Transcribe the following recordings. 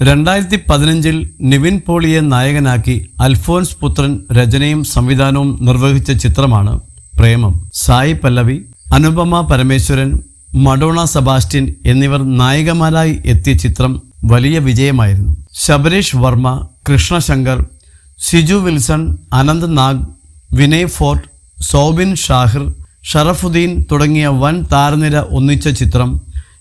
രണ്ടായിരത്തി പതിനഞ്ചിൽ നിവിൻ പോളിയെ നായകനാക്കി അൽഫോൻസ് പുത്രൻ രചനയും സംവിധാനവും നിർവഹിച്ച ചിത്രമാണ് പ്രേമം. സായി പല്ലവി അനുപമ പരമേശ്വരൻ മഡോണ സബാസ്റ്റിൻ എന്നിവർ നായികമാരായി എത്തിയ ചിത്രം വലിയ വിജയമായിരുന്നു. ശബരീഷ് വർമ്മ കൃഷ്ണശങ്കർ സിജു വിൽസൺ അനന്ത് നാഗ് വിനയ് ഫോർട്ട് സോബിൻ ഷാഹിർ ഷറഫുദ്ദീൻ തുടങ്ങിയ വൻ താരനിര ഒന്നിച്ച ചിത്രം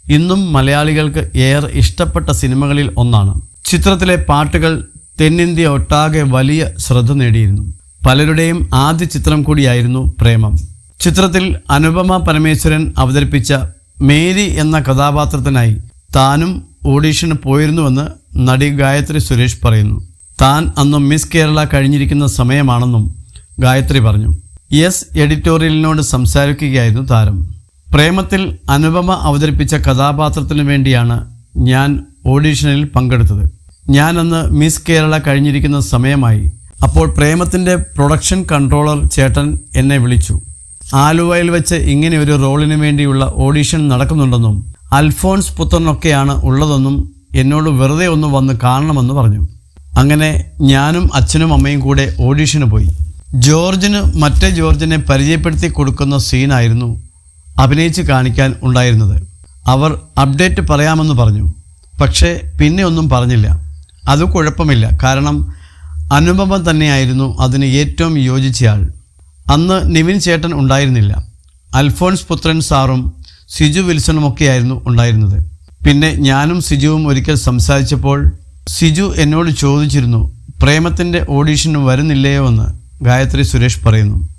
ഇന്നും മലയാളികൾക്ക് ഏറെ ഇഷ്ടപ്പെട്ട സിനിമകളിൽ ഒന്നാണ്. ചിത്രത്തിലെ പാട്ടുകൾ തെന്നിന്ത്യ ഒട്ടാകെ വലിയ ശ്രദ്ധ നേടിയിരുന്നു. പലരുടെയും ആദ്യ ചിത്രം കൂടിയായിരുന്നു പ്രേമം. ചിത്രത്തിൽ അനുപമ പരമേശ്വരൻ അവതരിപ്പിച്ച മേരി എന്ന കഥാപാത്രത്തിനായി താനും ഓഡീഷന് പോയിരുന്നുവെന്ന് നടി ഗായത്രി സുരേഷ് പറയുന്നു. താൻ അന്ന് മിസ് കേരള കഴിഞ്ഞിരിക്കുന്ന സമയമാണെന്നും ഗായത്രി പറഞ്ഞു. യെസ് എഡിറ്റോറിയലിനോട് സംസാരിക്കുകയായിരുന്നു താരം. പ്രേമത്തിൽ അനുപമ അവതരിപ്പിച്ച കഥാപാത്രത്തിനു വേണ്ടിയാണ് ഞാൻ ഓഡീഷനിൽ പങ്കെടുത്തത്. ഞാൻ അന്ന് മിസ് കേരള കഴിഞ്ഞിരിക്കുന്ന സമയമായി. അപ്പോൾ പ്രേമത്തിന്റെ പ്രൊഡക്ഷൻ കൺട്രോളർ ചേട്ടൻ എന്നെ വിളിച്ചു. ആലുവയിൽ വെച്ച് ഇങ്ങനെ ഒരു റോളിന് വേണ്ടിയുള്ള ഓഡീഷൻ നടക്കുന്നുണ്ടെന്നും അൽഫോൺസ് പുത്രനൊക്കെയാണ് ഉള്ളതെന്നും എന്നോട് വെറുതെ ഒന്ന് വന്ന് കാണണമെന്ന് പറഞ്ഞു. അങ്ങനെ ഞാനും അച്ഛനും അമ്മയും കൂടെ ഓഡീഷന് പോയി. ജോർജിന് മറ്റേ ജോർജിനെ പരിചയപ്പെടുത്തി കൊടുക്കുന്ന സീനായിരുന്നു അഭിനയിച്ച് കാണിക്കാൻ ഉണ്ടായിരുന്നത്. അവർ അപ്ഡേറ്റ് പറയാമെന്ന് പറഞ്ഞു. പക്ഷേ പിന്നെ ഒന്നും പറഞ്ഞില്ല. അത് കുഴപ്പമില്ല. കാരണം അനുപമ തന്നെയായിരുന്നു അതിന് ഏറ്റവും യോജിച്ചയാൾ. അന്ന് നിവിൻ ചേട്ടൻ ഉണ്ടായിരുന്നില്ല. അൽഫോൺസ് പുത്രൻ സാറും സിജു വിൽസണുമൊക്കെയായിരുന്നു ഉണ്ടായിരുന്നത്. പിന്നെ ഞാനും സിജുവും ഒരിക്കൽ സംസാരിച്ചപ്പോൾ സിജു എന്നോട് ചോദിച്ചിരുന്നു പ്രേമത്തിന്റെ ഓഡീഷന് വരുന്നില്ലയോ എന്ന് ഗായത്രി സുരേഷ് പറയുന്നു.